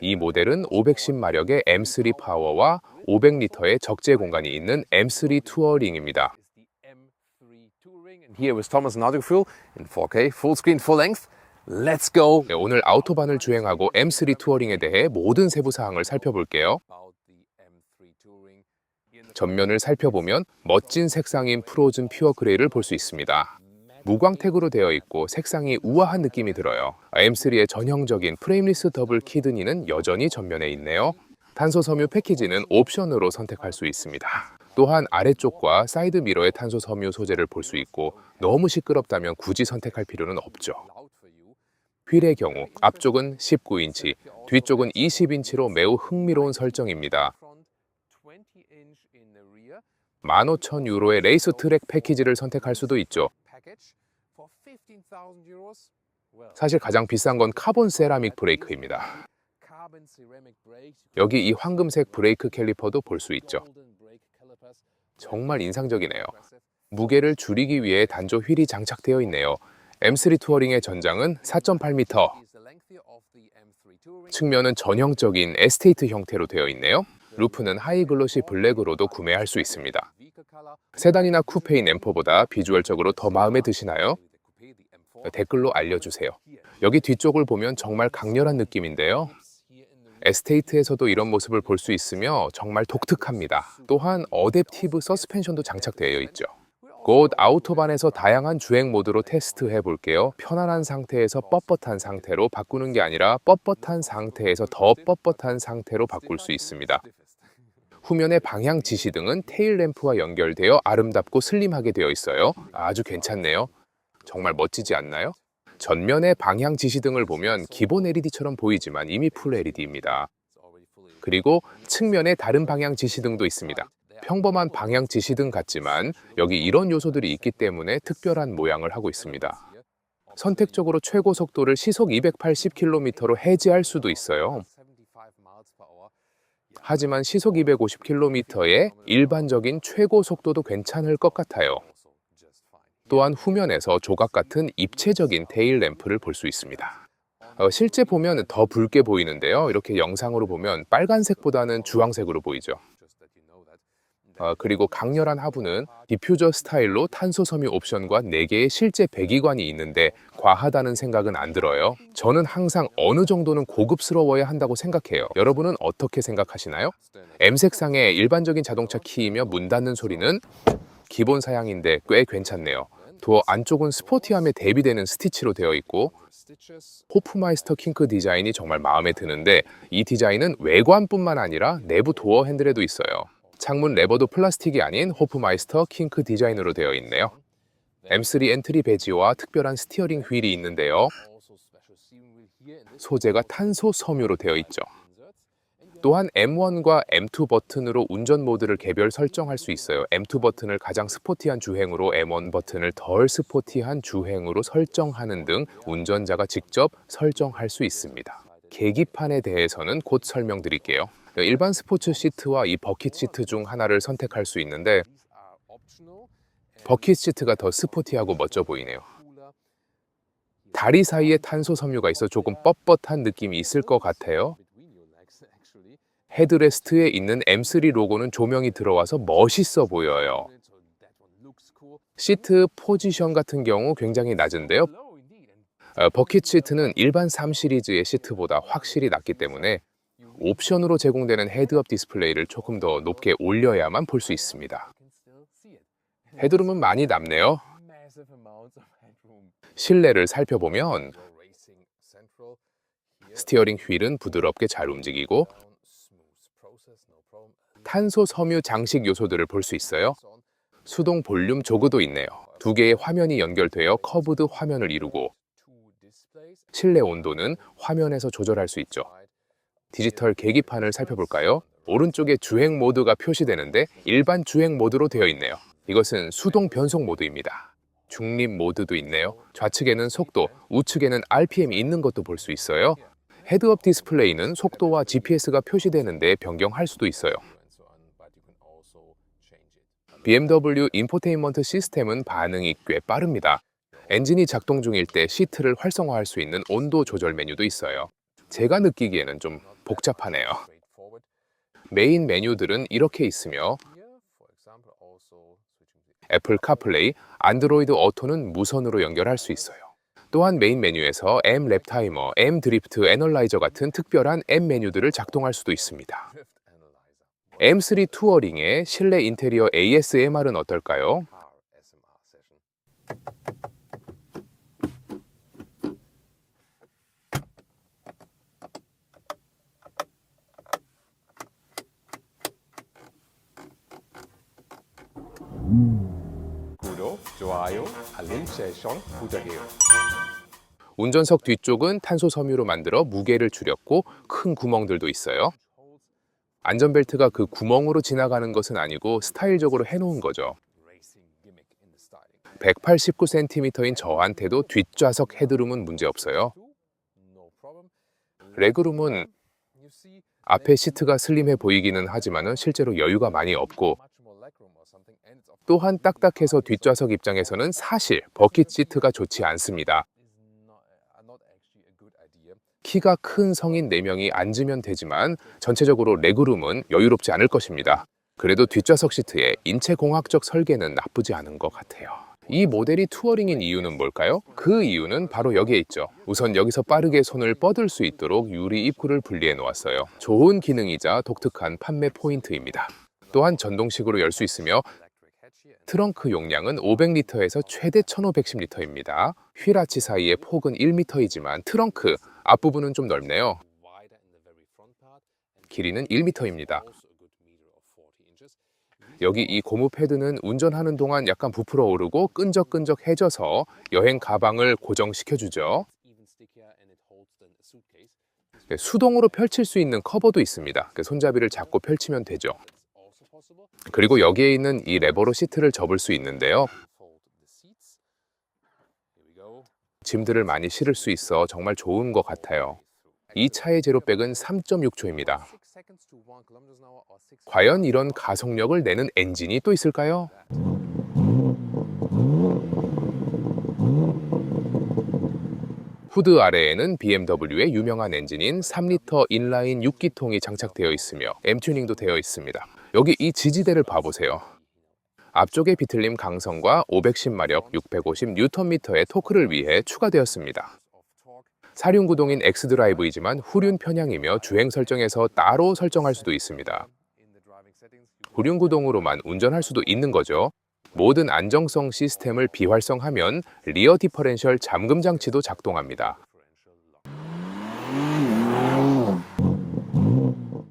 이 모델은 510마력의 M3 파워와 500리터의 적재 공간이 있는 M3 투어링입니다. Here with Thomas Nautical in 4K, full screen, full length. Let's go. 네, 오늘 아우토반을 주행하고 M3 투어링에 대해 모든 세부 사항을 살펴볼게요. 전면을 살펴보면 멋진 색상인 프로즌 퓨어 그레이를 볼 수 있습니다. 무광택으로 되어 있고 색상이 우아한 느낌이 들어요. M3의 전형적인 프레임리스 더블 키드니는 여전히 전면에 있네요. 탄소 섬유 패키지는 옵션으로 선택할 수 있습니다. 또한 아래쪽과 사이드 미러의 탄소 섬유 소재를 볼 수 있고 너무 시끄럽다면 굳이 선택할 필요는 없죠. 휠의 경우 앞쪽은 19인치, 뒤쪽은 20인치로 매우 흥미로운 설정입니다. 15,000유로의 레이스 트랙 패키지를 선택할 수도 있죠. 사실 가장 비싼 건 카본 세라믹 브레이크입니다. 여기 이 황금색 브레이크 캘리퍼도 볼 수 있죠. 정말 인상적이네요. 무게를 줄이기 위해 단조 휠이 장착되어 있네요. M3 투어링의 전장은 4.8m, 측면은 전형적인 에스테이트 형태로 되어 있네요. 루프는 하이글로시 블랙으로도 구매할 수 있습니다. 세단이나 쿠페인 M4보다 비주얼적으로 더 마음에 드시나요? 댓글로 알려주세요. 여기 뒤쪽을 보면 정말 강렬한 느낌인데요. 에스테이트에서도 이런 모습을 볼 수 있으며 정말 독특합니다. 또한 어댑티브 서스펜션도 장착되어 있죠. 곧 아우토반에서 다양한 주행 모드로 테스트해 볼게요. 편안한 상태에서 뻣뻣한 상태로 바꾸는 게 아니라 뻣뻣한 상태에서 더 뻣뻣한 상태로 바꿀 수 있습니다. 후면의 방향 지시등은 테일 램프와 연결되어 아름답고 슬림하게 되어 있어요. 아주 괜찮네요. 정말 멋지지 않나요? 전면의 방향 지시등을 보면 기본 LED처럼 보이지만 이미 풀 LED입니다. 그리고 측면에 다른 방향 지시등도 있습니다. 평범한 방향 지시등 같지만 여기 이런 요소들이 있기 때문에 특별한 모양을 하고 있습니다. 선택적으로 최고 속도를 시속 280km로 해지할 수도 있어요. 하지만 시속 250km의 일반적인 최고 속도도 괜찮을 것 같아요. 또한 후면에서 조각 같은 입체적인 테일 램프를 볼 수 있습니다. 어, 실제 보면 더 붉게 보이는데요. 이렇게 영상으로 보면 빨간색보다는 주황색으로 보이죠. 어, 그리고 강렬한 하부는 디퓨저 스타일로 탄소 섬유 옵션과 4개의 실제 배기관이 있는데 과하다는 생각은 안 들어요. 저는 항상 어느 정도는 고급스러워야 한다고 생각해요. 여러분은 어떻게 생각하시나요? M색상의 일반적인 자동차 키이며 문 닫는 소리는 기본 사양인데 꽤 괜찮네요. 도어 안쪽은 스포티함에 대비되는 스티치로 되어 있고 호프마이스터 킹크 디자인이 정말 마음에 드는데 이 디자인은 외관뿐만 아니라 내부 도어 핸들에도 있어요. 창문 레버도 플라스틱이 아닌 호프마이스터 킹크 디자인으로 되어 있네요. M3 엔트리 배지와 특별한 스티어링 휠이 있는데요. 소재가 탄소 섬유로 되어 있죠. 또한 M1과 M2 버튼으로 운전 모드를 개별 설정할 수 있어요. M2 버튼을 가장 스포티한 주행으로 M1 버튼을 덜 스포티한 주행으로 설정하는 등 운전자가 직접 설정할 수 있습니다. 계기판에 대해서는 곧 설명드릴게요. 일반 스포츠 시트와 이 버킷 시트 중 하나를 선택할 수 있는데 버킷 시트가 더 스포티하고 멋져 보이네요. 다리 사이에 탄소 섬유가 있어 조금 뻣뻣한 느낌이 있을 것 같아요. 헤드레스트에 있는 M3 로고는 조명이 들어와서 멋있어 보여요. 시트 포지션 같은 경우 굉장히 낮은데요. 어, 버킷 시트는 일반 3 시리즈의 시트보다 확실히 낮기 때문에 옵션으로 제공되는 헤드업 디스플레이를 조금 더 높게 올려야만 볼 수 있습니다. 헤드룸은 많이 남네요. 실내를 살펴보면 스티어링 휠은 부드럽게 잘 움직이고 탄소 섬유 장식 요소들을 볼 수 있어요. 수동 볼륨 조그도 있네요. 두 개의 화면이 연결되어 커브드 화면을 이루고 실내 온도는 화면에서 조절할 수 있죠. 디지털 계기판을 살펴볼까요? 오른쪽에 주행 모드가 표시되는데 일반 주행 모드로 되어 있네요. 이것은 수동 변속 모드입니다. 중립 모드도 있네요. 좌측에는 속도, 우측에는 RPM이 있는 것도 볼 수 있어요. 헤드업 디스플레이는 속도와 GPS가 표시되는데 변경할 수도 있어요. BMW 인포테인먼트 시스템은 반응이 꽤 빠릅니다. 엔진이 작동 중일 때 시트를 활성화할 수 있는 온도 조절 메뉴도 있어요. 제가 느끼기에는 좀 복잡하네요. 메인 메뉴들은 이렇게 있으며 애플 카플레이, 안드로이드 오토는 무선으로 연결할 수 있어요. 또한 메인 메뉴에서 M 랩 타이머, M 드리프트 애널라이저 같은 특별한 M 메뉴들을 작동할 수도 있습니다. M3 투어링의 실내 인테리어 ASMR은 어떨까요? 구독, 좋아요, 알림 세션 부탁해요. 운전석 뒤쪽은 탄소 섬유로 만들어 무게를 줄였고 큰 구멍들도 있어요. 안전벨트가 그 구멍으로 지나가는 것은 아니고 스타일적으로 해놓은 거죠. 189cm인 저한테도 뒷좌석 헤드룸은 문제없어요. 레그룸은 앞에 시트가 슬림해 보이기는 하지만 실제로 여유가 많이 없고 또한 딱딱해서 뒷좌석 입장에서는 사실 버킷 시트가 좋지 않습니다. 키가 큰 성인 4명이 앉으면 되지만 전체적으로 레그룸은 여유롭지 않을 것입니다. 그래도 뒷좌석 시트의 인체 공학적 설계는 나쁘지 않은 것 같아요. 이 모델이 투어링인 이유는 뭘까요? 그 이유는 바로 여기에 있죠. 우선 여기서 빠르게 손을 뻗을 수 있도록 유리 입구를 분리해 놓았어요. 좋은 기능이자 독특한 판매 포인트입니다. 또한 전동식으로 열 수 있으며 트렁크 용량은 500리터에서 최대 1510리터입니다. 휠아치 사이의 폭은 1m이지만 트렁크 앞부분은 좀 넓네요. 길이는 1m입니다. 여기 이 고무 패드는 운전하는 동안 약간 부풀어 오르고 끈적끈적해져서 여행 가방을 고정시켜 주죠. 네, 수동으로 펼칠 수 있는 커버도 있습니다. 그 손잡이를 잡고 펼치면 되죠. 그리고 여기에 있는 이 레버로 시트를 접을 수 있는데요. 짐들을 많이 실을 수 있어 정말 좋은 것 같아요. 이 차의 제로백은 3.6초입니다. 과연 이런 가속력을 내는 엔진이 또 있을까요? 후드 아래에는 BMW의 유명한 엔진인 3리터 인라인 6기통이 장착되어 있으며 M 튜닝도 되어 있습니다. 여기 이 지지대를 봐보세요. 앞쪽의 비틀림 강성과 510마력 650Nm의 토크를 위해 추가되었습니다. 사륜 구동인 X드라이브이지만 후륜 편향이며 주행 설정에서 따로 설정할 수도 있습니다. 후륜 구동으로만 운전할 수도 있는 거죠. 모든 안정성 시스템을 비활성하면 리어 디퍼렌셜 잠금 장치도 작동합니다.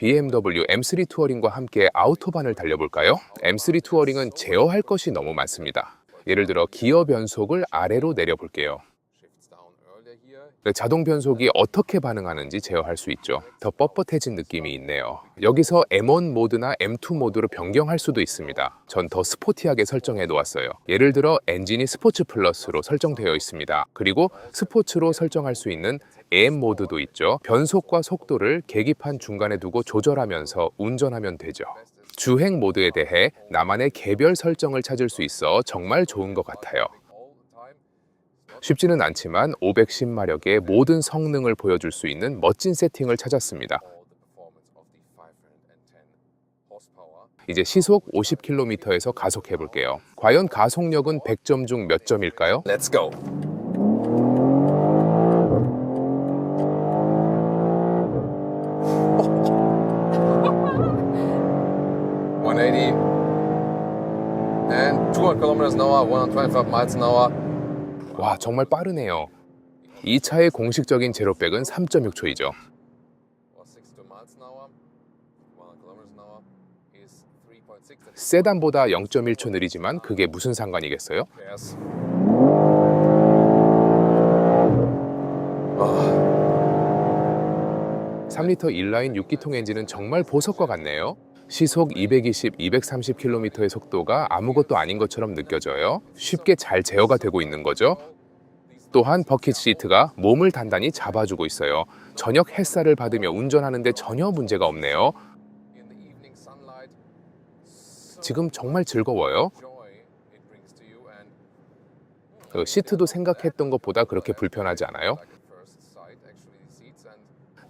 BMW M3 투어링과 함께 아우토반을 달려볼까요? M3 투어링은 제어할 것이 너무 많습니다. 예를 들어 기어 변속을 아래로 내려볼게요. 네, 자동 변속이 어떻게 반응하는지 제어할 수 있죠. 더 뻣뻣해진 느낌이 있네요. 여기서 M1 모드나 M2 모드로 변경할 수도 있습니다. 전 더 스포티하게 설정해 놓았어요. 예를 들어 엔진이 스포츠 플러스로 설정되어 있습니다. 그리고 스포츠로 설정할 수 있는 AM 모드도 있죠. 변속과 속도를 계기판 중간에 두고 조절하면서 운전하면 되죠. 주행 모드에 대해 나만의 개별 설정을 찾을 수 있어 정말 좋은 것 같아요. 쉽지는 않지만 510마력의 모든 성능을 보여줄 수 있는 멋진 세팅을 찾았습니다. 이제 시속 50km에서 가속해 볼게요. 과연 가속력은 100점 중 몇 점일까요? Let's go. 200 kilometers an hour, 125 miles an hour. 와, 정말 빠르네요. 이 차의 공식적인 제로백은 3.6초이죠. Or 62 miles an hour, 100 kilometers an hour is 3.6. 세단보다 0.1초 느리지만 그게 무슨 상관이겠어요? Yes. 3리터 인라인 6기통 엔진은 정말 보석과 같네요. 시속 220, 230km의 속도가 아무것도 아닌 것처럼 느껴져요. 쉽게 잘 제어가 되고 있는 거죠. 또한 버킷 시트가 몸을 단단히 잡아주고 있어요. 저녁 햇살을 받으며 운전하는데 전혀 문제가 없네요. 지금 정말 즐거워요. 그 시트도 생각했던 것보다 그렇게 불편하지 않아요.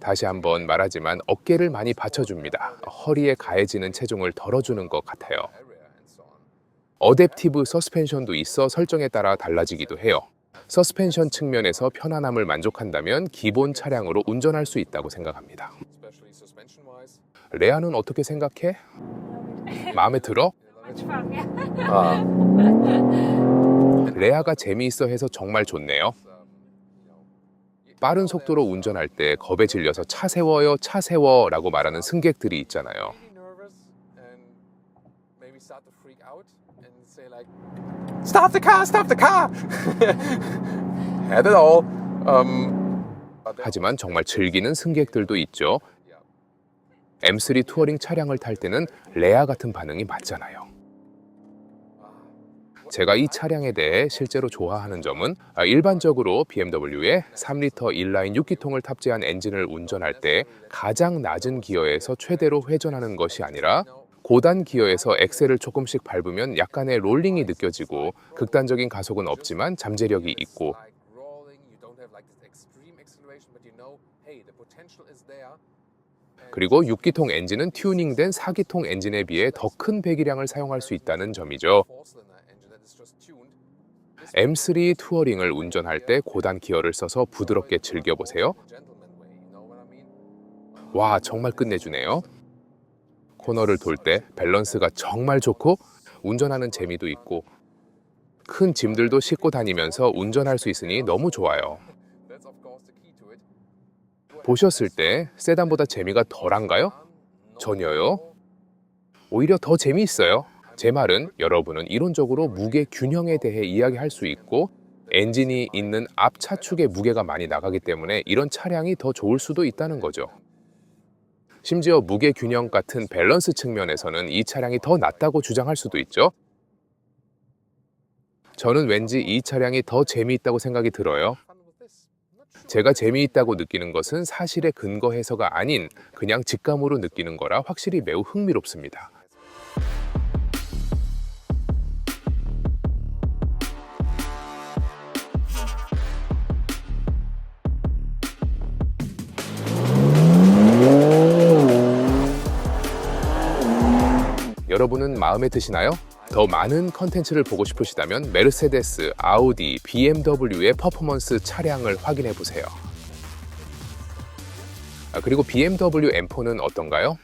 다시 한번 말하지만 어깨를 많이 받쳐줍니다. 허리에 가해지는 체중을 덜어주는 것 같아요. 어댑티브 서스펜션도 있어 설정에 따라 달라지기도 해요. 서스펜션 측면에서 편안함을 만족한다면 기본 차량으로 운전할 수 있다고 생각합니다. 레아는 어떻게 생각해? 마음에 들어? Ah, 레아가 재미있어 해서 정말 좋네요. 빠른 속도로 운전할 때 겁에 질려서 차 세워요, 차 세워라고 말하는 승객들이 있잖아요. Stop the car! Stop the car! had it all. Um, 하지만 정말 즐기는 승객들도 있죠. M3 투어링 차량을 탈 때는 레아 같은 반응이 맞잖아요. 제가 이 차량에 대해 실제로 좋아하는 점은 아, 일반적으로 BMW의 3리터 인라인 6기통을 탑재한 엔진을 운전할 때 가장 낮은 기어에서 최대로 회전하는 것이 아니라 고단 기어에서 엑셀을 조금씩 밟으면 약간의 롤링이 느껴지고 극단적인 가속은 없지만 잠재력이 있고. 그리고 6기통 엔진은 튜닝된 4기통 엔진에 비해 더 큰 배기량을 사용할 수 있다는 점이죠. Four-cylinder engine that is just tuned. M3 투어링을 운전할 때 고단 기어를 써서 부드럽게 즐겨보세요. 와, 정말 끝내주네요. 코너를 돌 때 밸런스가 정말 좋고 운전하는 재미도 있고 큰 짐들도 싣고 다니면서 운전할 수 있으니 너무 좋아요. 보셨을 때 세단보다 재미가 덜한가요? 전혀요. 오히려 더 재미있어요. 제 말은 여러분은 이론적으로 무게 균형에 대해 이야기할 수 있고 엔진이 있는 앞 차축의 무게가 많이 나가기 때문에 이런 차량이 더 좋을 수도 있다는 거죠. 심지어 무게 균형 같은 밸런스 측면에서는 이 차량이 더 낫다고 주장할 수도 있죠. 저는 왠지 이 차량이 더 재미있다고 생각이 들어요. 제가 재미있다고 느끼는 것은 사실에 근거해서가 아닌 그냥 직감으로 느끼는 거라 확실히 매우 흥미롭습니다. 여러분은 마음에 드시나요? 더 많은 컨텐츠를 보고 싶으시다면 메르세데스, 아우디, BMW의 퍼포먼스 차량을 확인해 보세요. 아, 그리고 BMW M4는 어떤가요?